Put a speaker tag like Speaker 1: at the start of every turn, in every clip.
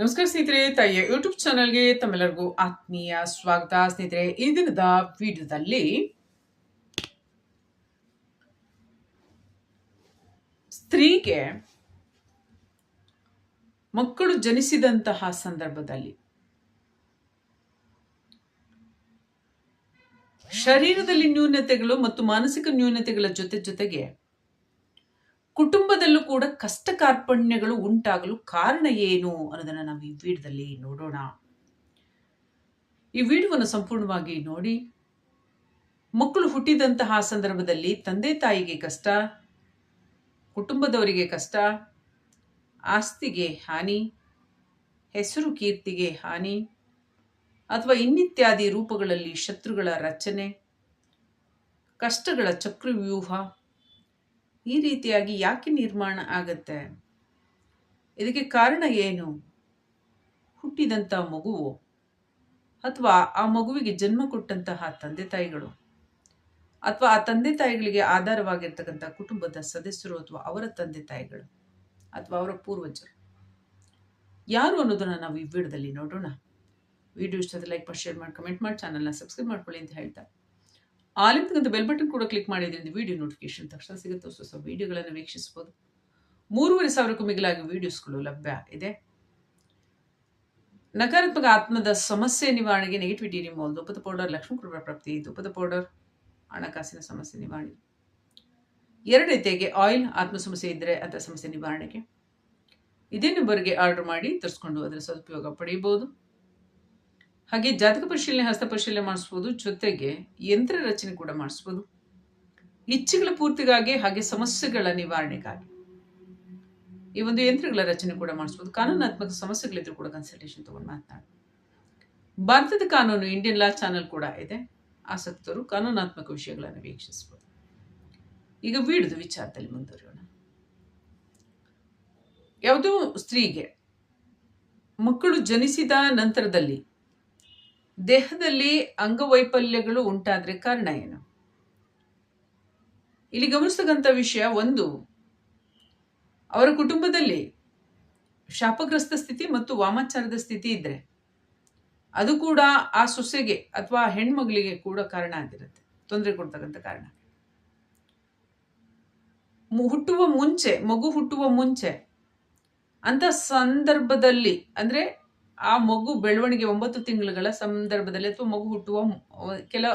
Speaker 1: ನಮಸ್ಕಾರ ಸ್ನೇಹಿತರೆ, ತಾಯಿಯ ಯೂಟ್ಯೂಬ್ ಚಾನಲ್ಗೆ ತಮ್ಮೆಲ್ಲರಿಗೂ ಆತ್ಮೀಯ ಸ್ವಾಗತ. ಸ್ನೇಹಿತರೆ, ಈ ದಿನದ ವಿಡಿಯೋದಲ್ಲಿ ಸ್ತ್ರೀಗೆ ಮಕ್ಕಳು ಜನಿಸಿದಂತಹ ಸಂದರ್ಭದಲ್ಲಿ ಶರೀರದಲ್ಲಿ ನ್ಯೂನತೆಗಳು ಮತ್ತು ಮಾನಸಿಕ ನ್ಯೂನತೆಗಳ ಜೊತೆ ಜೊತೆಗೆ ಕುಟುಂಬದಲ್ಲೂ ಕೂಡ ಕಷ್ಟ ಕಾರ್ಪಣ್ಯಗಳು ಉಂಟಾಗಲು ಕಾರಣ ಏನು ಅನ್ನೋದನ್ನ ನಾವು ಈ ವಿಡಿಯೋದಲ್ಲಿ ನೋಡೋಣ. ಈ ವಿಡಿಯೋವನ್ನು ಸಂಪೂರ್ಣವಾಗಿ ನೋಡಿ. ಮಕ್ಕಳು ಹುಟ್ಟಿದಂತಹ ಸಂದರ್ಭದಲ್ಲಿ ತಂದೆ ತಾಯಿಗೆ ಕಷ್ಟ, ಕುಟುಂಬದವರಿಗೆ ಕಷ್ಟ, ಆಸ್ತಿಗೆ ಹಾನಿ, ಹೆಸರು ಕೀರ್ತಿಗೆ ಹಾನಿ, ಅಥವಾ ಇನ್ನಿತ್ಯಾದಿ ರೂಪಗಳಲ್ಲಿ ಶತ್ರುಗಳ ರಚನೆ, ಕಷ್ಟಗಳ ಚಕ್ರವ್ಯೂಹ ಈ ರೀತಿಯಾಗಿ ಯಾಕೆ ನಿರ್ಮಾಣ ಆಗತ್ತೆ? ಇದಕ್ಕೆ ಕಾರಣ ಏನು? ಹುಟ್ಟಿದಂಥ ಮಗುವು? ಅಥವಾ ಆ ಮಗುವಿಗೆ ಜನ್ಮ ಕೊಟ್ಟಂತಹ ತಂದೆ ತಾಯಿಗಳು? ಅಥವಾ ಆ ತಂದೆ ತಾಯಿಗಳಿಗೆ ಆಧಾರವಾಗಿರ್ತಕ್ಕಂಥ ಕುಟುಂಬದ ಸದಸ್ಯರು ಅಥವಾ ಅವರ ತಂದೆ ತಾಯಿಗಳು? ಅಥವಾ ಅವರ ಪೂರ್ವಜರು? ಯಾರು ಅನ್ನೋದನ್ನ ನಾವು ಈ ವಿಡಿಯೋದಲ್ಲಿ ನೋಡೋಣ. ವಿಡಿಯೋ ಇಷ್ಟದ ಲೈಕ್ ಮಾಡಿ, ಶೇರ್ ಮಾಡಿ, ಕಮೆಂಟ್ ಮಾಡಿ, ಚಾನಲ್ನ ಸಬ್ಸ್ಕ್ರೈಬ್ ಮಾಡ್ಕೊಳ್ಳಿ ಅಂತ ಆಲಿಂತಕ್ಕಂಥ ಬೆಲ್ ಬಟನ್ ಕೂಡ ಕ್ಲಿಕ್ ಮಾಡಿದ್ರಿಂದ ವಿಡಿಯೋ ನೋಟಿಫಿಕೇಶನ್ ತಕ್ಷಣ ಸಿಗುತ್ತೆ. ಹೊಸ ಹೊಸ ವಿಡಿಯೋಗಳನ್ನು ವೀಕ್ಷಿಸಬಹುದು ಮೂರುವರೆ ಸಾವಿರಕ್ಕೂ ಮಿಗಿಲಾಗಿ ವಿಡಿಯೋಸ್ಗಳು ಲಭ್ಯ ಇದೆ. ನಕಾರಾತ್ಮಕ ಆತ್ಮದ ಸಮಸ್ಯೆ ನಿವಾರಣೆಗೆ ನೆಗೆಟಿವಿಟಿ ರಿಮೂವಲ್ ದುಪ್ಪದ ಪೌಡರ್ ಲಕ್ಷ್ಮೀ ಕೃಪಾ ಪ್ರಾಪ್ತಿ ದುಪ್ಪದ ಪೌಡರ್ ಹಣಕಾಸಿನ ಸಮಸ್ಯೆ ನಿವಾರಣೆ. ಎರಡು ರೀತಿಯಾಗಿ ಆಯಿಲ್ ಆತ್ಮ ಸಮಸ್ಯೆ ಇದ್ದರೆ ಅದರ ಸಮಸ್ಯೆ ನಿವಾರಣೆಗೆ. ಇದೇ ನಂಬರ್ಗೆ ಆರ್ಡರ್ ಮಾಡಿ, ತರಿಸ್ಕೊಂಡು ಅದರ ಸದುಪಯೋಗ ಪಡೆಯಬಹುದು ಹಾಗೆ ಜಾತಕ ಪರಿಶೀಲನೆ, ಹಸ್ತ ಪರಿಶೀಲನೆ ಮಾಡಿಸ್ಬೋದು. ಜೊತೆಗೆ ಯಂತ್ರ ರಚನೆ ಕೂಡ ಮಾಡಿಸ್ಬೋದು. ಇಚ್ಛೆಗಳ ಪೂರ್ತಿಗಾಗಿ ಹಾಗೆ ಸಮಸ್ಯೆಗಳ ನಿವಾರಣೆಗಾಗಿ ಈ ಒಂದು ಯಂತ್ರಗಳ ರಚನೆ ಕೂಡ ಮಾಡಿಸ್ಬೋದು. ಕಾನೂನಾತ್ಮಕ ಸಮಸ್ಯೆಗಳಿದ್ರು ಕೂಡ ಕನ್ಸಲ್ಟೇಷನ್ ತಗೊಂಡು ಮಾತನಾಡಿ. ಭಾರತದ ಕಾನೂನು ಇಂಡಿಯನ್ ಲಾ ಚಾನೆಲ್ ಕೂಡ ಇದೆ. ಆಸಕ್ತರು ಕಾನೂನಾತ್ಮಕ ವಿಷಯಗಳನ್ನು ವೀಕ್ಷಿಸಬಹುದು ಈಗ ವಿಡಿದ ವಿಚಾರದಲ್ಲಿ ಮುಂದುವರಿಯೋಣ. ಯಾವುದೋ ಸ್ತ್ರೀಗೆ ಮಕ್ಕಳು ಜನಿಸಿದ ನಂತರದಲ್ಲಿ ದೇಹದಲ್ಲಿ ಅಂಗವೈಫಲ್ಯಗಳು ಉಂಟಾದರೆ ಕಾರಣ ಏನು? ಇಲ್ಲಿ ಗಮನಿಸ್ತಕ್ಕಂಥ ವಿಷಯ ಒಂದು, ಅವರ ಕುಟುಂಬದಲ್ಲಿ ಶಾಪಗ್ರಸ್ತ ಸ್ಥಿತಿ ಮತ್ತು ವಾಮಾಚಾರದ ಸ್ಥಿತಿ ಇದ್ದರೆ ಅದು ಕೂಡ ಆ ಸೊಸೆಗೆ ಅಥವಾ ಹೆಣ್ಮಗಳಿಗೆ ಕೂಡ ಕಾರಣ ಆಗಿರುತ್ತೆ, ತೊಂದರೆ ಕೊಡ್ತಕ್ಕಂಥ ಕಾರಣ. ಹುಟ್ಟುವ ಮುಂಚೆ, ಮಗು ಹುಟ್ಟುವ ಮುಂಚೆ ಅಂತ ಸಂದರ್ಭದಲ್ಲಿ ಅಂದ್ರೆ ಆ ಮಗು ಬೆಳವಣಿಗೆ ಒಂಬತ್ತು ತಿಂಗಳುಗಳ ಸಂದರ್ಭದಲ್ಲಿ ಅಥವಾ ಮಗು ಹುಟ್ಟುವ ಕೆಲ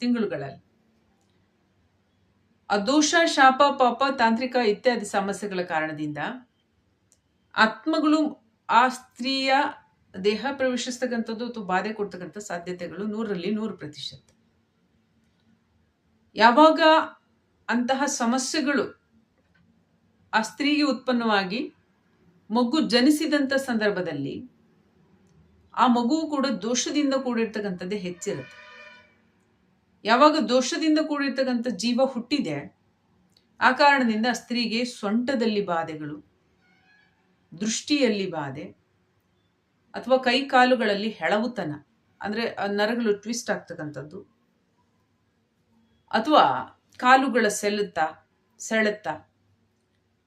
Speaker 1: ತಿಂಗಳುಗಳಲ್ಲಿ. ಅದೋಷ, ಶಾಪ, ಪಾಪ, ತಾಂತ್ರಿಕ ಇತ್ಯಾದಿ ಸಮಸ್ಯೆಗಳ ಕಾರಣದಿಂದ ಆತ್ಮಗಳು ಆ ಸ್ತ್ರೀಯ ದೇಹ ಪ್ರವೇಶಿಸ್ತಕ್ಕಂಥದ್ದು ಅಥವಾ ಬಾಧೆ ಕೊಡ್ತಕ್ಕಂಥ ಸಾಧ್ಯತೆಗಳು ನೂರರಲ್ಲಿ ನೂರು ಪ್ರತಿಶತ. ಯಾವಾಗ ಅಂತಹ ಸಮಸ್ಯೆಗಳು ಆ ಸ್ತ್ರೀಗೆ ಉತ್ಪನ್ನವಾಗಿ ಮಗು ಜನಿಸಿದಂಥ ಸಂದರ್ಭದಲ್ಲಿ ಆ ಮಗುವು ಕೂಡ ದೋಷದಿಂದ ಕೂಡಿರ್ತಕ್ಕಂಥದ್ದೇ ಹೆಚ್ಚಿರುತ್ತೆ. ಯಾವಾಗ ದೋಷದಿಂದ ಕೂಡಿರ್ತಕ್ಕಂಥ ಜೀವ ಹುಟ್ಟಿದೆ, ಆ ಕಾರಣದಿಂದ ಸ್ತ್ರೀಗೆ ಸೊಂಟದಲ್ಲಿ ಬಾಧೆಗಳು, ದೃಷ್ಟಿಯಲ್ಲಿ ಬಾಧೆ, ಅಥವಾ ಕೈ ಕಾಲುಗಳಲ್ಲಿ ಹೆಳವುತನ, ಅಂದ್ರೆ ನರಗಳು ಟ್ವಿಸ್ಟ್ ಆಗ್ತಕ್ಕಂಥದ್ದು, ಅಥವಾ ಕಾಲುಗಳ ಸೆಳೆತ ಸೆಳೆತ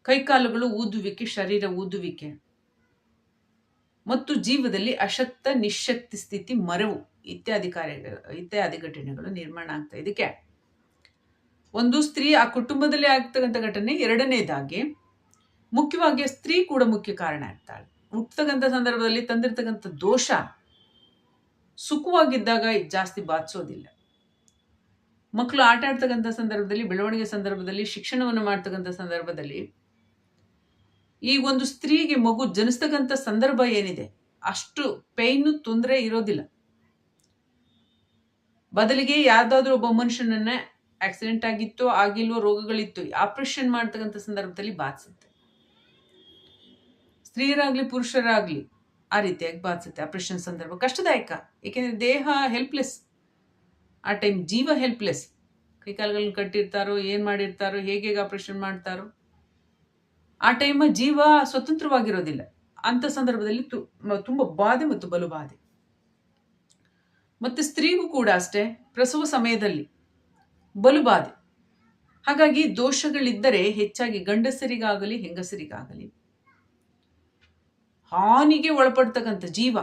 Speaker 1: ಕೈಕಾಲುಗಳು ಊದುವಿಕೆ, ಶರೀರ ಊದುವಿಕೆ ಮತ್ತು ಜೀವದಲ್ಲಿ ಅಶಕ್ತ ನಿಶಕ್ತಿ ಸ್ಥಿತಿ, ಮರವು ಇತ್ಯಾದಿ ಕಾರ್ಯ, ಇತ್ಯಾದಿ ಘಟನೆಗಳು ನಿರ್ಮಾಣ ಆಗ್ತಾ ಇದಕ್ಕೆ ಒಂದು ಸ್ತ್ರೀ ಆ ಕುಟುಂಬದಲ್ಲಿ ಆಗ್ತಕ್ಕಂಥ ಘಟನೆ, ಎರಡನೇದಾಗಿ ಮುಖ್ಯವಾಗಿ ಸ್ತ್ರೀ ಕೂಡ ಮುಖ್ಯ ಕಾರಣ ಆಗ್ತಾಳೆ. ಹುಟ್ಟತಕ್ಕಂಥ ಸಂದರ್ಭದಲ್ಲಿ ತಂದಿರ್ತಕ್ಕಂಥ ದೋಷ ಸುಖವಾಗಿದ್ದಾಗ ಜಾಸ್ತಿ ಬಾಧಿಸೋದಿಲ್ಲ. ಮಕ್ಕಳು ಆಟ ಆಡ್ತಕ್ಕಂಥ ಸಂದರ್ಭದಲ್ಲಿ, ಬೆಳವಣಿಗೆ ಸಂದರ್ಭದಲ್ಲಿ, ಶಿಕ್ಷಣವನ್ನು ಮಾಡ್ತಕ್ಕಂಥ ಸಂದರ್ಭದಲ್ಲಿ ಈ ಒಂದು ಸ್ತ್ರೀಗೆ ಮಗು ಜನಿಸ್ತಕ್ಕಂಥ ಸಂದರ್ಭ ಏನಿದೆ? ಅಷ್ಟು ಪೇಯ್ನು ತೊಂದರೆ ಇರೋದಿಲ್ಲ. ಬದಲಿಗೆ ಯಾವ್ದಾದ್ರು ಒಬ್ಬ ಮನುಷ್ಯನನ್ನ ಆಕ್ಸಿಡೆಂಟ್ ಆಗಿತ್ತು, ಆಗಿಲ್ವೋ, ರೋಗಗಳಿತ್ತು ಆಪರೇಷನ್ ಮಾಡ್ತಕ್ಕಂಥ ಸಂದರ್ಭದಲ್ಲಿ ಬಾಧಿಸುತ್ತೆ. ಸ್ತ್ರೀಯರಾಗ್ಲಿ, ಪುರುಷರಾಗ್ಲಿ ಆ ರೀತಿಯಾಗಿ ಬಾಧಿಸುತ್ತೆ ಆಪರೇಷನ್ ಸಂದರ್ಭ. ಕಷ್ಟದಾಯಕ. ಏಕೆಂದರೆ ದೇಹ ಹೆಲ್ಪ್ಲೆಸ್ ಆ ಟೈಮ್ ಜೀವ ಹೆಲ್ಪ್ಲೆಸ್ ಕೈಕಾಲುಗಳನ್ನ ಕಟ್ಟಿರ್ತಾರೋ, ಏನು ಮಾಡಿರ್ತಾರೋ, ಹೇಗೆ ಆಪರೇಷನ್ ಮಾಡ್ತಾರೋ ಆ ಟೈಮ ಜೀವ ಸ್ವತಂತ್ರವಾಗಿರೋದಿಲ್ಲ. ಅಂತ ಸಂದರ್ಭದಲ್ಲಿ ತುಂಬಾ ಬಾಧೆ ಮತ್ತು ಬಲು ಬಾಧೆ. ಮತ್ತೆ ಸ್ತ್ರೀಗೂ ಕೂಡ ಅಷ್ಟೇ, ಪ್ರಸವ ಸಮಯದಲ್ಲಿ ಬಲು ಬಾಧೆ. ಹಾಗಾಗಿ ದೋಷಗಳಿದ್ದರೆ ಹೆಚ್ಚಾಗಿ ಗಂಡಸರಿಗಾಗಲಿ, ಹೆಂಗಸರಿಗಾಗಲಿ, ಹಾನಿಗೆ ಒಳಪಡ್ತಕ್ಕಂಥ ಜೀವ,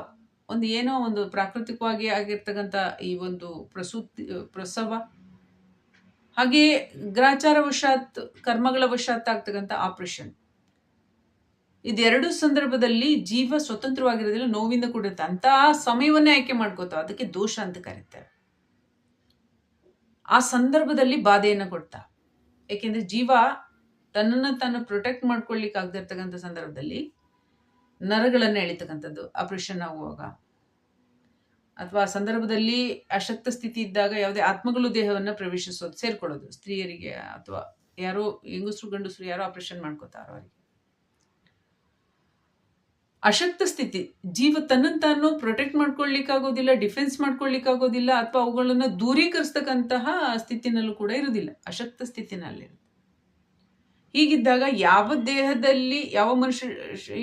Speaker 1: ಒಂದು ಏನೋ ಒಂದು ಪ್ರಾಕೃತಿಕವಾಗಿ ಆಗಿರ್ತಕ್ಕಂಥ ಈ ಒಂದು ಪ್ರಸೂತಿ, ಪ್ರಸವ, ಹಾಗೆಯೇ ಗ್ರಾಚಾರ ವಶಾತ್, ಕರ್ಮಗಳ ವಶಾತ್ ಆಗ್ತಕ್ಕಂಥ ಆಪರೇಷನ್. ಇದೆರಡು ಸಂದರ್ಭದಲ್ಲಿ ಜೀವ ಸ್ವತಂತ್ರವಾಗಿರೋದಿಲ್ಲ ನೋವಿಂದ ಕೂಡಿರುತ್ತೆ. ಅಂತ ಸಮಯವನ್ನೇ ಆಯ್ಕೆ ಮಾಡ್ಕೋತಾವ. ಅದಕ್ಕೆ ದೋಷ ಅಂತ ಕರೀತಾರೆ. ಆ ಸಂದರ್ಭದಲ್ಲಿ ಬಾಧೆಯನ್ನು ಕೊಡ್ತಾ. ಏಕೆಂದ್ರೆ ಜೀವ ತನ್ನನ್ನು ತಾನು ಪ್ರೊಟೆಕ್ಟ್ ಮಾಡ್ಕೊಳ್ಲಿಕ್ಕೆ ಆಗದಿರ್ತಕ್ಕಂಥ ಸಂದರ್ಭದಲ್ಲಿ ನರಗಳನ್ನು ಎಳಿತಕ್ಕಂಥದ್ದು ಆಪರೇಷನ್ ಆಗುವಾಗ. ಅಥವಾ ಆ ಸಂದರ್ಭದಲ್ಲಿ ಅಶಕ್ತ ಸ್ಥಿತಿ ಇದ್ದಾಗ ಯಾವುದೇ ಆತ್ಮಗಳು ದೇಹವನ್ನು ಪ್ರವೇಶಿಸೋದು, ಸೇರ್ಕೊಳ್ಳೋದು. ಸ್ತ್ರೀಯರಿಗೆ ಅಥವಾ ಯಾರೋ ಹೆಂಗಸರು ಗಂಡಸರು ಯಾರೋ ಆಪರೇಷನ್ ಮಾಡ್ಕೋತಾರೋ ಅವರಿಗೆ. ಅಶಕ್ತ ಸ್ಥಿತಿ. ಜೀವ ತನ್ನನ್ನು ತಾನು ಪ್ರೊಟೆಕ್ಟ್ ಮಾಡ್ಕೊಳ್ಳಿಕ್ಕಾಗೋದಿಲ್ಲ ಡಿಫೆನ್ಸ್ ಮಾಡ್ಕೊಳ್ಳಿಕ್ಕಾಗೋದಿಲ್ಲ ಅಥವಾ ಅವುಗಳನ್ನು ದೂರೀಕರಿಸ್ತಕ್ಕಂತಹ ಸ್ಥಿತಿನಲ್ಲೂ ಕೂಡ ಇರುವುದಿಲ್ಲ. ಅಶಕ್ತ ಸ್ಥಿತಿನಲ್ಲಿರುತ್ತೆ ಹೀಗಿದ್ದಾಗ ಯಾವ ದೇಹದಲ್ಲಿ, ಯಾವ ಮನುಷ್ಯ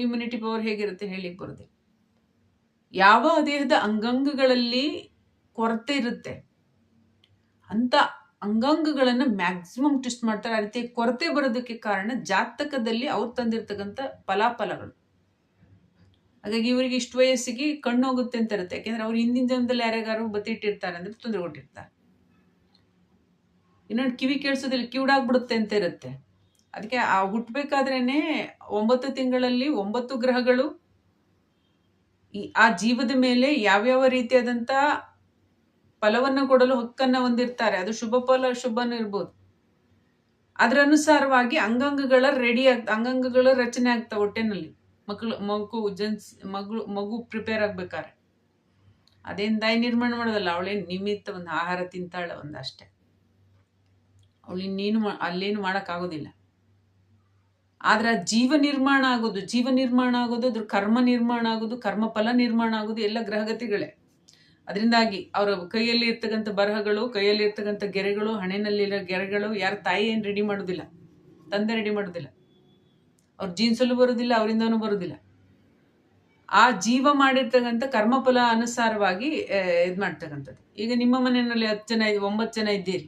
Speaker 1: ಇಮ್ಯುನಿಟಿ ಪವರ್ ಹೇಗಿರುತ್ತೆ ಹೇಳಿಕ್ ಬರುತ್ತೆ ಯಾವ ದೇಹದ ಅಂಗಾಂಗಗಳಲ್ಲಿ ಕೊರತೆ ಇರುತ್ತೆ ಅಂತ ಅಂಗಾಂಗಗಳನ್ನು ಮ್ಯಾಕ್ಸಿಮಮ್ ಟ್ವಿಸ್ಟ್ ಮಾಡ್ತಾರೆ. ಆ ರೀತಿ ಕೊರತೆ ಬರೋದಕ್ಕೆ ಕಾರಣ ಜಾತಕದಲ್ಲಿ ಅವ್ರು ತಂದಿರ್ತಕ್ಕಂಥ ಫಲಾಫಲಗಳು. ಹಾಗಾಗಿ ಇವರಿಗೆ ಇಷ್ಟು ವಯಸ್ಸಿಗೆ ಕಣ್ಣು ಹೋಗುತ್ತೆ ಅಂತ ಇರುತ್ತೆ. ಯಾಕೆಂದ್ರೆ ಅವ್ರು ಹಿಂದಿನ ಜನ್ಮದಲ್ಲಿ ಯಾರ್ಯಾರು ಬತ್ತಿಟ್ಟಿರ್ತಾರೆ ಅಂದ್ರೆ ತೊಂದರೆ ಕೊಟ್ಟಿರ್ತಾರೆ. ಇನ್ನೊಂದು ಕಿವಿ ಕೇಳಿಸೋದಿಲ್ಲ, ಕಿವಿಡಾಗ್ಬಿಡುತ್ತೆ ಅಂತ ಇರುತ್ತೆ. ಅದಕ್ಕೆ ಆ ಹುಟ್ಟಬೇಕಾದ್ರೇನೆ ಒಂಬತ್ತು ತಿಂಗಳಲ್ಲಿ ಒಂಬತ್ತು ಗ್ರಹಗಳು ಈ ಆ ಜೀವದ ಮೇಲೆ ಯಾವ್ಯಾವ ರೀತಿಯಾದಂಥ ಫಲವನ್ನು ಕೊಡಲು ಹಕ್ಕನ್ನು ಹೊಂದಿರ್ತಾರೆ. ಅದು ಶುಭ ಫಲ, ಶುಭನೂ ಇರ್ಬೋದು. ಅದರ ಅನುಸಾರವಾಗಿ ಅಂಗಾಂಗಗಳ ರೆಡಿ ಆಗ್ತಾ ಅಂಗಾಂಗಗಳ ರಚನೆ ಆಗ್ತಾವೆ ಹೊಟ್ಟೆನಲ್ಲಿ. ಮಕ್ಕಳು ಮಗು ಜನ್ಸ್ ಮಗಳು ಮಗು ಪ್ರಿಪೇರ್ ಆಗ್ಬೇಕಾರೆ. ಅದೇನು ದಾಯಿ ನಿರ್ಮಾಣ ಮಾಡೋದಲ್ಲ ಅವಳೇನು ನಿಮಿತ್ತ ಒಂದು ಆಹಾರ ತಿಂತಾಳೆ ಒಂದಷ್ಟೇ. ಅವಳು ಇನ್ನೇನು ಮಾ, ಅಲ್ಲೇನು ಮಾಡೋಕ್ಕಾಗೋದಿಲ್ಲ. ಆದ್ರೆ ಜೀವ ನಿರ್ಮಾಣ ಆಗೋದು, ಜೀವ ನಿರ್ಮಾಣ ಆಗೋದು, ಅದ್ರ ಕರ್ಮ ನಿರ್ಮಾಣ ಆಗೋದು ಕರ್ಮ ಫಲ ನಿರ್ಮಾಣ ಆಗೋದು ಎಲ್ಲ ಗ್ರಹಗತಿಗಳೇ. ಅದರಿಂದಾಗಿ ಅವರ ಕೈಯಲ್ಲಿ ಇರ್ತಕ್ಕಂಥ ಬರಹಗಳು, ಕೈಯಲ್ಲಿ ಇರ್ತಕ್ಕಂಥ ಗೆರೆಗಳು ಹಣೆಯಲ್ಲಿರೋ ಗೆರೆಗಳು ಯಾರ ತಾಯಿ ಏನು ರೆಡಿ ಮಾಡೋದಿಲ್ಲ. ತಂದೆ ರೆಡಿ ಮಾಡೋದಿಲ್ಲ. ಅವ್ರ ಜೀನ್ಸಲ್ಲೂ ಬರೋದಿಲ್ಲ, ಅವರಿಂದನೂ ಬರೋದಿಲ್ಲ. ಆ ಜೀವ ಮಾಡಿರ್ತಕ್ಕಂಥ ಕರ್ಮಫಲ ಅನುಸಾರವಾಗಿ ಇದು ಮಾಡ್ತಕ್ಕಂಥದ್ದು. ಈಗ ನಿಮ್ಮ ಮನೆಯಲ್ಲಿ ಹತ್ತು ಜನ ಒಂಬತ್ತು ಜನ ಇದ್ದೀರಿ.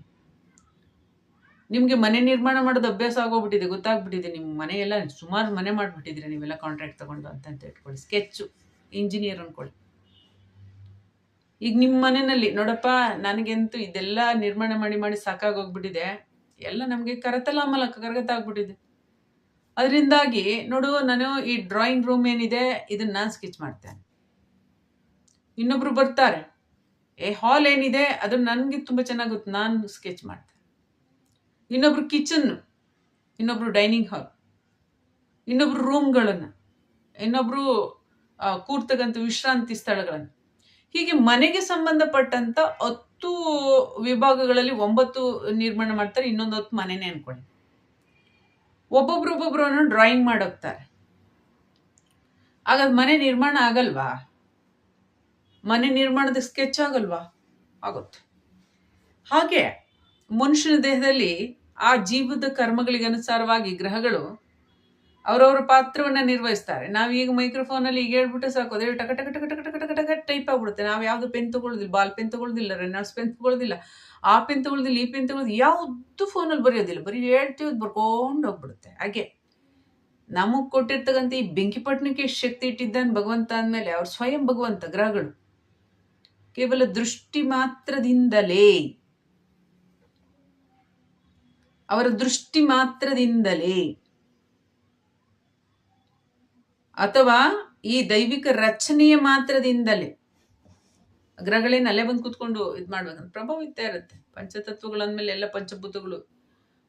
Speaker 1: ನಿಮಗೆ ಮನೆ ನಿರ್ಮಾಣ ಮಾಡೋದು ಅಭ್ಯಾಸ ಆಗೋಗ್ಬಿಟ್ಟಿದೆ, ಗೊತ್ತಾಗ್ಬಿಟ್ಟಿದೆ. ನಿಮ್ಮ ಮನೆಯೆಲ್ಲ ಸುಮಾರು ಮನೆ ಮಾಡಿಬಿಟ್ಟಿದ್ರಿ ನೀವೆಲ್ಲ ಕಾಂಟ್ರಾಕ್ಟ್ ತಗೊಂಡು ಅಂತ ಇಟ್ಕೊಳ್ಳಿ ಸ್ಕೆಚ್ಚು ಇಂಜಿನಿಯರ್ ಅಂದ್ಕೊಳ್ಳಿ ಈಗ ನಿಮ್ಮ ಮನೆಯಲ್ಲಿ, ನೋಡಪ್ಪ, ನನಗಂತೂ ಇದೆಲ್ಲ ನಿರ್ಮಾಣ ಮಾಡಿ ಮಾಡಿ ಸಾಕಾಗೋಗ್ಬಿಟ್ಟಿದೆ. ಎಲ್ಲ ನಮಗೆ ಕರತಲ ಅಮಲಕ ಕರಗತ ಆಗ್ಬಿಟ್ಟಿದೆ ಅದರಿಂದಾಗಿ ನೋಡು, ನಾನು ಈ ಡ್ರಾಯಿಂಗ್ ರೂಮ್ ಏನಿದೆ, ಇದನ್ನು ನಾನು ಸ್ಕೆಚ್ ಮಾಡ್ತೇನೆ. ಇನ್ನೊಬ್ರು ಬರ್ತಾರೆ, ಏ ಹಾಲ್ ಏನಿದೆ, ಅದು ನನಗೆ ತುಂಬ ಚೆನ್ನಾಗಿ ನಾನು ಸ್ಕೆಚ್ ಮಾಡ್ತೇನೆ. ಇನ್ನೊಬ್ರು ಕಿಚನ್ ಇನ್ನೊಬ್ರು ಡೈನಿಂಗ್ ಹಾಲ್ ಇನ್ನೊಬ್ರು ರೂಮ್ಗಳನ್ನು ಇನ್ನೊಬ್ರು ಕೂರ್ತಕ್ಕಂಥ ವಿಶ್ರಾಂತಿ ಸ್ಥಳಗಳನ್ನು. ಹೀಗೆ ಮನೆಗೆ ಸಂಬಂಧಪಟ್ಟಂಥ ಹತ್ತು ವಿಭಾಗಗಳಲ್ಲಿ ಒಂಬತ್ತು ನಿರ್ಮಾಣ ಮಾಡ್ತಾರೆ, ಇನ್ನೊಂದು ಹೊತ್ತು ಮನೆನೇ ಅನ್ಕೊಳ್ಳಿ. ಒಬ್ಬೊಬ್ರು ಒಬ್ಬೊಬ್ರು ಡ್ರಾಯಿಂಗ್ ಮಾಡೋಗ್ತಾರೆ. ಹಾಗಾದ್ರೆ ಮನೆ ನಿರ್ಮಾಣ ಆಗಲ್ವಾ? ಮನೆ ನಿರ್ಮಾಣದ ಸ್ಕೆಚ್ ಆಗಲ್ವಾ? ಆಗುತ್ತೆ. ಹಾಗೆ ಮನುಷ್ಯನ ದೇಹದಲ್ಲಿ ಆ ಜೀವದ ಕರ್ಮಗಳಿಗೆ ಅನುಸಾರವಾಗಿ ಗ್ರಹಗಳು ಅವರವರ ಪಾತ್ರವನ್ನ ನಿರ್ವಹಿಸ್ತಾರೆ. ನಾವು ಈಗ ಮೈಕ್ರೋಫೋನಲ್ಲಿ ಈಗ ಹೇಳ್ಬಿಟ್ಟು ಸಾಕು. ಅದೇ ಟಕ ಟಕ ಟಕ ಟಕ ಟಕ ಟಕ ಟೈಪ್ ಆಗ್ಬಿಡುತ್ತೆ. ನಾವು ಯಾವ್ದು ಪೆನ್ ತಗೊಳ್ಳೋದಿಲ್ಲ ಬಾಲ್ ಪೆನ್ ತಗೊಳ್ಳೋದಿಲ್ಲ ರೆನಾಲ್ಸ್ ಪೆನ್ ತಗೊಳ್ಳೋದಿಲ್ಲ ಆ ಪೆನ್ ತಗೊಳ್ಳೋದಿಲ್ಲ ಈ ಪೆನ್ ತಗೊಳ್ಳೋದು ಯಾವುದು ಫೋನಲ್ಲಿ ಬರೆಯೋದಿಲ್ಲ. ಬರೀ ಹೇಳ್ತೀವಿ ಬರ್ಕೊಂಡು ಹೋಗ್ಬಿಡುತ್ತೆ. ಹಾಗೆ ನಮಗೆ ಕೊಟ್ಟಿರ್ತಕ್ಕಂಥ ಈ ಬೆಂಕಿಪಟ್ಟಣಕ್ಕೆ ಶಕ್ತಿ ಇಟ್ಟಿದ್ದಾನೆ ಭಗವಂತ ಅಂದಮೇಲೆ ಅವ್ರು ಸ್ವಯಂ ಭಗವಂತ, ಗ್ರಹಗಳು. ಕೇವಲ ದೃಷ್ಟಿ ಮಾತ್ರದಿಂದಲೇ. ಅವರ ದೃಷ್ಟಿ ಮಾತ್ರದಿಂದಲೇ. ಅಥವಾ ಈ ದೈವಿಕ ರಚನೆಯ ಮಾತ್ರದಿಂದಲೇ. ಗ್ರಹಗಳೇನು ಅಲ್ಲೇ ಬಂದು ಕೂತ್ಕೊಂಡು ಇದು ಮಾಡ್ಬೇಕಂದ್ರೆ ಪ್ರಭಾವ ಇದ್ದೇ ಇರುತ್ತೆ. ಪಂಚತತ್ವಗಳು ಅಂದಮೇಲೆ ಎಲ್ಲ ಪಂಚಭೂತಗಳು.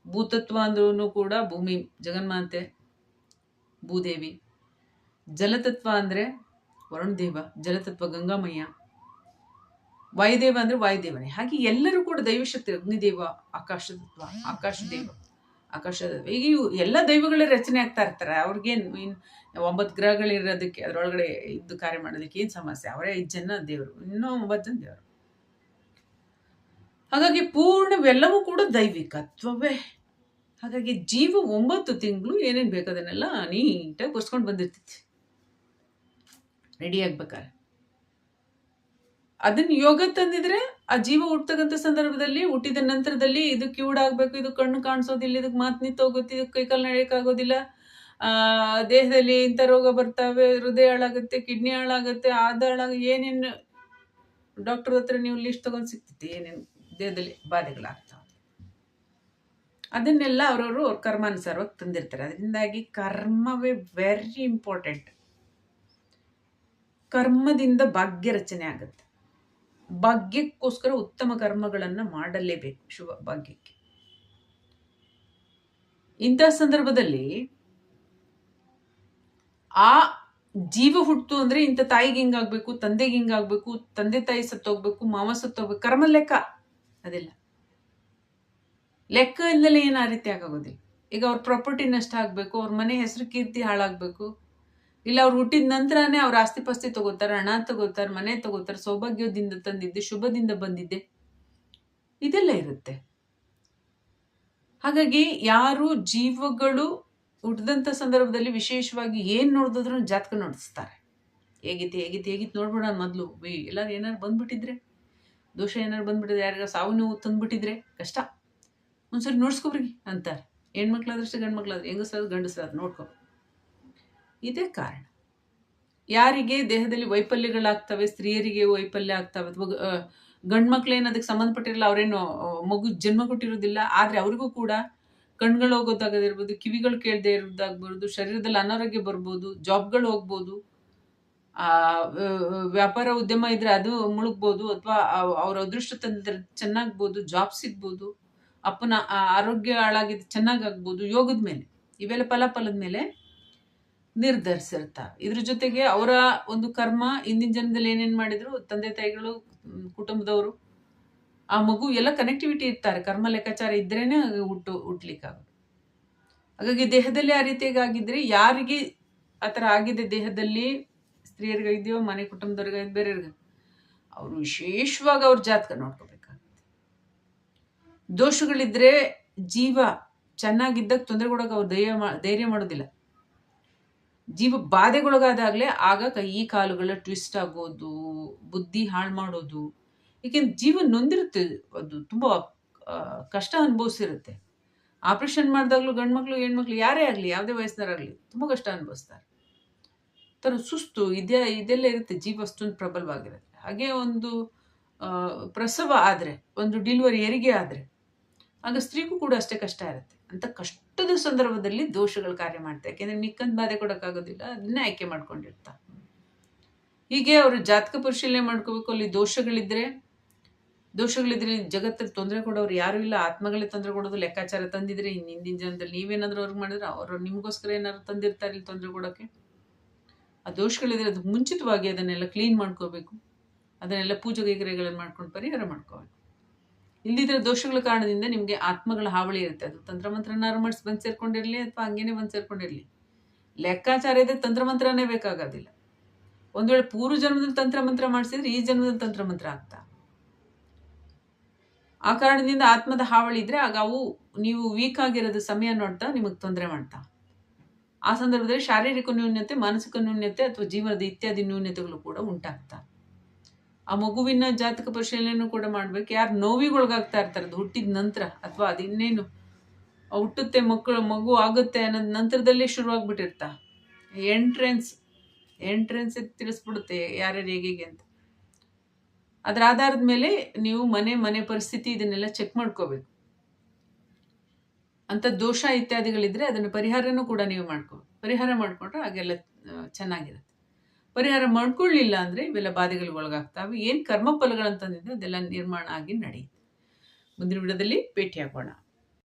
Speaker 1: ಭೂತತ್ವ ಅಂದ್ರೂ ಕೂಡ ಭೂಮಿ, ಜಗನ್ಮಾತೆ, ಭೂದೇವಿ. ಜಲತತ್ವ ಅಂದರೆ ವರುಣದೇವ, ಜಲತತ್ವ ಗಂಗಾಮಯ್ಯ. ವಾಯುದೇವ ಅಂದರೆ ವಾಯುದೇವನೇ. ಹಾಗೆ ಎಲ್ಲರೂ ಕೂಡ ದೈವಶಕ್ತಿ, ಅಗ್ನಿದೇವ ಆಕಾಶ ತತ್ವ ಆಕಾಶ ಆಕಾಶ ಈಗ ಇವು ಎಲ್ಲ ದೈವಗಳೇ ರಚನೆ ಆಗ್ತಾ ಇರ್ತಾರೆ. ಅವ್ರಿಗೇನು ಇನ್ ಒಂಬತ್ತು ಗ್ರಹಗಳಿರೋದಕ್ಕೆ, ಅದರೊಳಗಡೆ ಇದ್ದು ಕಾರ್ಯ ಮಾಡೋದಕ್ಕೆ ಏನು ಸಮಸ್ಯೆ? ಅವರೇ ಐದು ಜನ ದೇವರು, ಇನ್ನೂ ಒಂಬತ್ತು ಜನ ದೇವರು. ಹಾಗಾಗಿ ಪೂರ್ಣವೆಲ್ಲವೂ ಕೂಡ ದೈವಿಕತ್ವವೇ. ಹಾಗಾಗಿ ಜೀವ ಒಂಬತ್ತು ತಿಂಗಳು ಏನೇನು ಬೇಕು ಅದನ್ನೆಲ್ಲ ನೀಟಾಗಿ ಕೊರ್ಸ್ಕೊಂಡು ಬಂದಿರ್ತೈತಿ ರೆಡಿ ಆಗ್ಬೇಕಾರೆ ಅದನ್ನ ಯೋಗ ತಂದಿದ್ರೆ ಆ ಜೀವ ಹುಟ್ಟತಕ್ಕಂಥ ಸಂದರ್ಭದಲ್ಲಿ, ಹುಟ್ಟಿದ ನಂತರದಲ್ಲಿ ಇದು ಕಿವುಡಾಗಬೇಕು ಇದು ಕಣ್ಣು ಕಾಣಿಸೋದಿಲ್ಲ, ಇದಕ್ಕೆ ಮಾತು ನಿಂತೋಗುತ್ತೆ, ಇದಕ್ಕೆ ಕೈಕಾಲು ನಡೆಯೋಕ್ಕಾಗೋದಿಲ್ಲ. ದೇಹದಲ್ಲಿ ಇಂಥ ರೋಗ ಬರ್ತಾವೆ, ಹೃದಯ ಹಾಳಾಗುತ್ತೆ, ಕಿಡ್ನಿ ಹಾಳಾಗುತ್ತೆ, ಆದ ಹಾಳಾಗ ಏನೇನು ಡಾಕ್ಟರ್ ಹತ್ರ ನೀವು ಲಿಸ್ಟ್ ತಗೊಂಡು ಸಿಗ್ತೈತಿ ಏನೇನು ದೇಹದಲ್ಲಿ ಬಾಧೆಗಳಾಗ್ತಾವೆ ಅದನ್ನೆಲ್ಲ ಅವರವರು ಅವ್ರ ಕರ್ಮಾನುಸಾರವಾಗಿ ತಂದಿರ್ತಾರೆ. ಅದರಿಂದಾಗಿ ಕರ್ಮವೇ ವೆರಿ ಇಂಪಾರ್ಟೆಂಟ್ ಕರ್ಮದಿಂದ ಭಾಗ್ಯ ರಚನೆ ಆಗುತ್ತೆ. ಭಾಗ್ಯಕ್ಕೋಸ್ಕರ ಉತ್ತಮ ಕರ್ಮಗಳನ್ನು ಮಾಡಲೇಬೇಕು ಶುಭ ಭಾಗ್ಯಕ್ಕೆ. ಇಂಥ ಸಂದರ್ಭದಲ್ಲಿ ಆ ಜೀವ ಹುಟ್ಟು ಅಂದ್ರೆ ಇಂಥ ತಾಯಿಗೆ ಹಿಂಗಾಗ್ಬೇಕು, ತಂದೆಗೆ ಹಿಂಗಾಗ್ಬೇಕು, ತಂದೆ ತಾಯಿ ಸತ್ತೋಗ್ಬೇಕು, ಮಾವ ಸತ್ತೋಗ್ಬೇಕು, ಕರ್ಮ ಲೆಕ್ಕ ಅದೆಲ್ಲ. ಲೆಕ್ಕ ಇಲ್ಲದೆ ಏನು ಆ ರೀತಿ ಆಗೋದಿಲ್ಲ. ಈಗ ಅವ್ರ ಪ್ರಾಪರ್ಟಿ ನಷ್ಟ ಆಗ್ಬೇಕು, ಅವ್ರ ಮನೆ ಹೆಸರು ಕೀರ್ತಿ ಹಾಳಾಗ್ಬೇಕು ಇಲ್ಲ, ಅವ್ರು ಹುಟ್ಟಿದ ನಂತರನೇ ಅವ್ರ ಆಸ್ತಿ ಪಾಸ್ತಿ ತಗೋತಾರೆ, ಹಣ ತಗೋತಾರೆ, ಮನೆ ತಗೋತಾರೆ, ಸೌಭಾಗ್ಯದಿಂದ ತಂದಿದ್ದೆ, ಶುಭದಿಂದ ಬಂದಿದ್ದೆ. ಇದೆಲ್ಲ ಇರುತ್ತೆ. ಹಾಗಾಗಿ ಯಾರು ಜೀವಗಳು ಹುಟ್ಟಿದಂಥ ಸಂದರ್ಭದಲ್ಲಿ ವಿಶೇಷವಾಗಿ ಏನು ನೋಡಿದ್ರು ಜಾತಕ ನೋಡಿಸ್ತಾರೆ. ಹೇಗಿತ್ತು ಹೇಗಿತ್ತು ಹೇಗಿತ್ತು ನೋಡ್ಬಿಡೋಣ ಮೊದಲು. ಎಲ್ಲರೂ ಏನಾರು ಬಂದ್ಬಿಟ್ಟಿದ್ರೆ? ದೋಷ ಏನಾರು ಬಂದ್ಬಿಟ್ಟಿದ್ರೆ? ಯಾರಿಗ ಸಾವು ನೋವು ತಂದ್ಬಿಟ್ಟಿದ್ರೆ? ಕಷ್ಟ. ಒಂದ್ಸರಿ ನೋಡ್ಸ್ಕೊಬ್ರಿ ಅಂತಾರೆ. ಹೆಣ್ಮಕ್ಳಾದ್ರಷ್ಟೇ ಗಂಡು ಮಕ್ಳಾದ್ರೆ ಹೆಂಗಸ್ರಾದ್ರು ಗಂಡಸ್ರಾದ್ರು ನೋಡ್ಕೊ ಇದೇ ಕಾರಣ. ಯಾರಿಗೆ ದೇಹದಲ್ಲಿ ವೈಫಲ್ಯಗಳಾಗ್ತವೆ, ಸ್ತ್ರೀಯರಿಗೆ ವೈಫಲ್ಯ ಆಗ್ತವೆ, ಅಥವಾ ಗಂಡು ಮಕ್ಕಳೇನು ಅದಕ್ಕೆ ಸಂಬಂಧಪಟ್ಟಿರಲ್ಲ, ಅವರೇನು ಮಗು ಜನ್ಮ ಕೊಟ್ಟಿರೋದಿಲ್ಲ ಆದರೆ ಅವ್ರಿಗೂ ಕೂಡ ಕಣ್ಗಳು ಹೋಗೋದಾಗದಿರ್ಬೋದು ಕಿವಿಗಳು ಕೇಳದೆ ಇರೋದಾಗ್ಬೋದು, ಶರೀರದಲ್ಲಿ ಅನಾರೋಗ್ಯ ಬರ್ಬೋದು, ಜಾಬ್ಗಳು ಹೋಗ್ಬೋದು ವ್ಯಾಪಾರ ಉದ್ಯಮ ಇದ್ರೆ ಅದು ಮುಳುಗ್ಬೋದು, ಅಥವಾ ಅವ್ರ ಅದೃಷ್ಟ ತಂದ್ರೆ ಚೆನ್ನಾಗ್ಬೋದು, ಜಾಬ್ ಸಿಗ್ಬೋದು, ಅಪ್ಪನ ಆರೋಗ್ಯ ಹಾಳಾಗಿದ್ದು ಚೆನ್ನಾಗಾಗ್ಬೋದು, ಯೋಗದ ಮೇಲೆ, ಇವೆಲ್ಲ ಫಲಫಲದ ಮೇಲೆ ನಿರ್ಧರಿಸಿರ್ತಾರೆ ಇದ್ರ ಜೊತೆಗೆ ಅವರ ಒಂದು ಕರ್ಮ ಹಿಂದಿನ ಜನ್ಮದಲ್ಲಿ ಏನೇನು ಮಾಡಿದ್ರು? ತಂದೆ, ತಾಯಿಗಳು ಕುಟುಂಬದವರು. ಆ ಮಗು ಎಲ್ಲ ಕನೆಕ್ಟಿವಿಟಿ ಇರ್ತಾರೆ. ಕರ್ಮ, ಲೆಕ್ಕಾಚಾರ ಇದ್ರೇನೆ ಹುಟ್ಟು ಹುಟ್ಲಿಕ್ಕಾಗುತ್ತೆ ಹಾಗಾಗಿ ದೇಹದಲ್ಲಿ ಆ ರೀತಿಯಾಗಿ ಆಗಿದ್ರೆ ಯಾರಿಗೆ ಆ ಥರ ಆಗಿದೆ ದೇಹದಲ್ಲಿ? ಸ್ತ್ರೀಯರಿಗಾಗಿದೆಯೋ, ಮನೆ ಕುಟುಂಬದವ್ರಿಗಾಗಿದ್ದು ಬೇರೆಯವ್ರಿಗೆ ಅವರು ವಿಶೇಷವಾಗಿ ಅವ್ರ ಜಾತಕ ನೋಡ್ಕೋಬೇಕಾಗುತ್ತೆ. ದೋಷಗಳಿದ್ರೆ ಜೀವ ಚೆನ್ನಾಗಿದ್ದಾಗ ತೊಂದರೆ ಕೊಡೋಕೆ ಅವ್ರು ಧೈರ್ಯ ಮಾ, ಧೈರ್ಯ ಮಾಡೋದಿಲ್ಲ. ಜೀವ ಬಾಧೆಗೊಳಗಾದಾಗಲೇ ಆಗ ಕೈ ಕಾಲುಗಳ ಟ್ವಿಸ್ಟ್ ಆಗೋದು, ಬುದ್ಧಿ ಹಾಳು ಮಾಡೋದು. ಏಕೆಂದ್ರೆ ಜೀವ ನೊಂದಿರುತ್ತೆ, ಅದು ತುಂಬ ಕಷ್ಟ ಅನುಭವಿಸಿರುತ್ತೆ. ಆಪ್ರೇಷನ್ ಮಾಡಿದಾಗಲೂ ಗಂಡು ಮಕ್ಕಳು ಹೆಣ್ಮಕ್ಳು ಯಾರೇ ಆಗಲಿ, ಯಾವುದೇ ವಯಸ್ಸಿನವರಾಗಲಿ ತುಂಬ ಕಷ್ಟ ಅನುಭವಿಸ್ತಾರೆ. ಥರ ಸುಸ್ತು, ಇದೆ, ಇದೆಲ್ಲ ಇರುತ್ತೆ, ಜೀವ ಅಷ್ಟೊಂದು ಪ್ರಬಲವಾಗಿರುತ್ತೆ. ಹಾಗೆ ಒಂದು ಪ್ರಸವ ಆದರೆ, ಒಂದು ಡಿಲಿವರಿ, ಹೆರಿಗೆ ಆದರೆ, ಆಗ ಸ್ತ್ರೀಗೂ ಕೂಡ ಅಷ್ಟೇ ಕಷ್ಟ ಇರುತ್ತೆ. ಅಂತ ಕಷ್ಟದ ಸಂದರ್ಭದಲ್ಲಿ ದೋಷಗಳು ಕಾರ್ಯ ಮಾಡ್ತಾ, ಯಾಕೆಂದ್ರೆ ಮಿಕ್ಕಂದ್ ಬಾಧೆ ಕೊಡೋಕ್ಕಾಗೋದಿಲ್ಲ, ಅದನ್ನೇ ಆಯ್ಕೆ ಮಾಡ್ಕೊಂಡಿರ್ತಾ. ಹೀಗೆ ಅವರು ಜಾತಕ ಪರಿಶೀಲನೆ ಮಾಡ್ಕೋಬೇಕು, ಅಲ್ಲಿ ದೋಷಗಳಿದ್ರೆ ದೋಷಗಳಿದ್ರೆ ಜಗತ್ತಲ್ಲಿ ತೊಂದರೆ ಕೊಡೋರು ಯಾರು ಇಲ್ಲ, ಆತ್ಮಗಳೇ ತೊಂದರೆ ಕೊಡೋದು, ಲೆಕ್ಕಾಚಾರ ತಂದಿದ್ರೆ ಇನ್ನು ಹಿಂದಿನ ಜನದಲ್ಲಿ ನೀವೇನಾದ್ರೂ ಅವ್ರಿಗೆ ಮಾಡಿದ್ರೆ ಅವರು ನಿಮಗೋಸ್ಕರ ಏನಾದ್ರು ತಂದಿರ್ತಾರೆ ಇಲ್ಲಿ ತೊಂದರೆ ಕೊಡೋಕ್ಕೆ ಆ ದೋಷಗಳಿದ್ರೆ ಅದು ಮುಂಚಿತವಾಗಿ ಅದನ್ನೆಲ್ಲ ಕ್ಲೀನ್ ಮಾಡ್ಕೋಬೇಕು. ಅದನ್ನೆಲ್ಲ ಪೂಜೆ ಕೈಗರಿಗಳನ್ನು ಮಾಡ್ಕೊಂಡು ಪರಿಹಾರ ಮಾಡ್ಕೋಬೇಕು. ಇಲ್ಲಿದ್ರೆ ದೋಷಗಳ ಕಾರಣದಿಂದ ನಿಮಗೆ ಆತ್ಮಗಳ ಹಾವಳಿ ಇರುತ್ತೆ. ಅದು ತಂತ್ರಮಂತ್ರನಾರು ಮಾಡಿಸಿ ಬಂದು ಸೇರ್ಕೊಂಡಿರಲಿ ಅಥವಾ ಹಂಗೇನೆ ಬಂದು ಸೇರ್ಕೊಂಡಿರಲಿ. ಲೆಕ್ಕಾಚಾರ ಇದೆ ತಂತ್ರಮಂತ್ರನೇ ಬೇಕಾಗೋದಿಲ್ಲ. ಒಂದು ವೇಳೆ ಪೂರ್ವ ಜನ್ಮದಲ್ಲಿ ತಂತ್ರಮಂತ್ರ ಮಾಡಿಸಿದ್ರೆ ಈ ಜನ್ಮದಲ್ಲಿ ತಂತ್ರಮಂತ್ರ ಆಗ್ತಾ ಆ ಕಾರಣದಿಂದ ಆತ್ಮದ ಹಾವಳಿ ಇದ್ರೆ ಆಗ ಅವು ನೀವು ವೀಕ್ ಆಗಿರೋದು ಸಮಯ ನೋಡ್ತಾ ನಿಮಗೆ ತೊಂದರೆ ಮಾಡ್ತಾ. ಆ ಸಂದರ್ಭದಲ್ಲಿ ಶಾರೀರಿಕ ನ್ಯೂನ್ಯತೆ, ಮಾನಸಿಕ ನ್ಯೂನ್ಯತೆ ಅಥವಾ ಜೀವನದ ಇತ್ಯಾದಿ ನ್ಯೂನ್ಯತೆಗಳು ಕೂಡ ಉಂಟಾಗ್ತಾ. ಆ ಮಗುವಿನ ಜಾತಕ ಪರಿಶೀಲನೆಯನ್ನು ಕೂಡ ಮಾಡ್ಬೇಕು. ಯಾರು ನೋವಿಗೊಳಗಾಗ್ತಾ ಇರ್ತಾರೆ ಅದು ಹುಟ್ಟಿದ ನಂತರ ಅಥವಾ ಅದು ಇನ್ನೇನು ಹುಟ್ಟುತ್ತೆ ಮಕ್ಕಳು, ಮಗು ಆಗುತ್ತೆ ಅನ್ನೋದು ನಂತರದಲ್ಲೇ ಶುರುವಾಗ್ಬಿಟ್ಟಿರ್ತಾ. ಎಂಟ್ರೆನ್ಸ್ ಎಂಟ್ರೆನ್ಸ್ ತಿಳಿಸ್ಬಿಡುತ್ತೆ ಯಾರ್ಯಾರು ಹೇಗೆ ಅಂತ. ಅದರ ಆಧಾರದ ಮೇಲೆ ನೀವು ಮನೆ ಮನೆ ಪರಿಸ್ಥಿತಿ ಇದನ್ನೆಲ್ಲ ಚೆಕ್ ಮಾಡ್ಕೋಬೇಕು. ಅಂತ ದೋಷ ಇತ್ಯಾದಿಗಳಿದ್ರೆ ಅದನ್ನು ಪರಿಹಾರನೂ ಕೂಡ ನೀವು ಮಾಡ್ಕೋ, ಪರಿಹಾರ ಮಾಡಿಕೊಂಡ್ರೆ ಹಾಗೆಲ್ಲ ಚೆನ್ನಾಗಿರುತ್ತೆ. ಪರಿಹಾರ ಮಾಡ್ಕೊಳ್ಳಿಲ್ಲ ಅಂದರೆ ಇವೆಲ್ಲ ಬಾಧೆಗಳಿಗೆ ಒಳಗಾಗ್ತಾವೆ. ಏನು ಕರ್ಮ ಫಲಗಳಂತಂದಿದ್ರೆ ಅದೆಲ್ಲ ನಿರ್ಮಾಣ ಆಗಿ ನಡೆಯುತ್ತೆ. ಮುಂದಿನ ವಿಡದಲ್ಲಿ ಭೇಟಿಯಾಗೋಣ.